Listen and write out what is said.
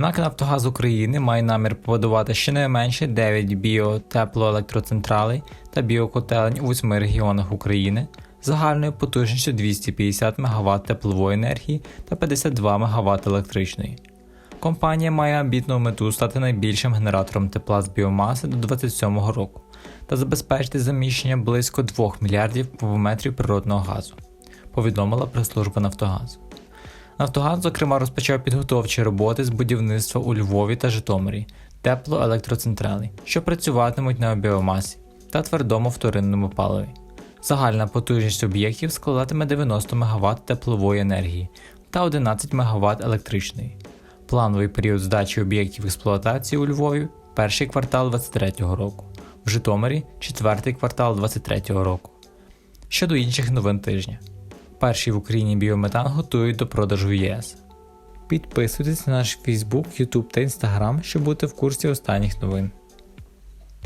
НАК Нафтогаз України має намір побудувати щонайменше 9 біотеплоелектроцентралей та біокотелень у 8 регіонах України загальною потужністю 250 МВт теплової енергії та 52 МВт електричної. Компанія має амбітну мету стати найбільшим генератором тепла з біомаси до 2027 року та забезпечити заміщення близько 2 мільярдів кубометрів природного газу, повідомила прес-служба Нафтогазу. Нафтогаз, зокрема, розпочав підготовчі роботи з будівництва у Львові та Житомирі теплоелектроцентралей, що працюватимуть на біомасі та твердому вторинному паливі. Загальна потужність об'єктів складатиме 90 МВт теплової енергії та 11 МВт електричної. Плановий період здачі об'єктів експлуатації у Львові перший квартал 2023 року, в Житомирі четвертий квартал 2023 року. Щодо інших новин тижня. Перший в Україні біометан готують до продажу в ЄС. Підписуйтесь на наш Facebook, YouTube та Instagram, щоб бути в курсі останніх новин.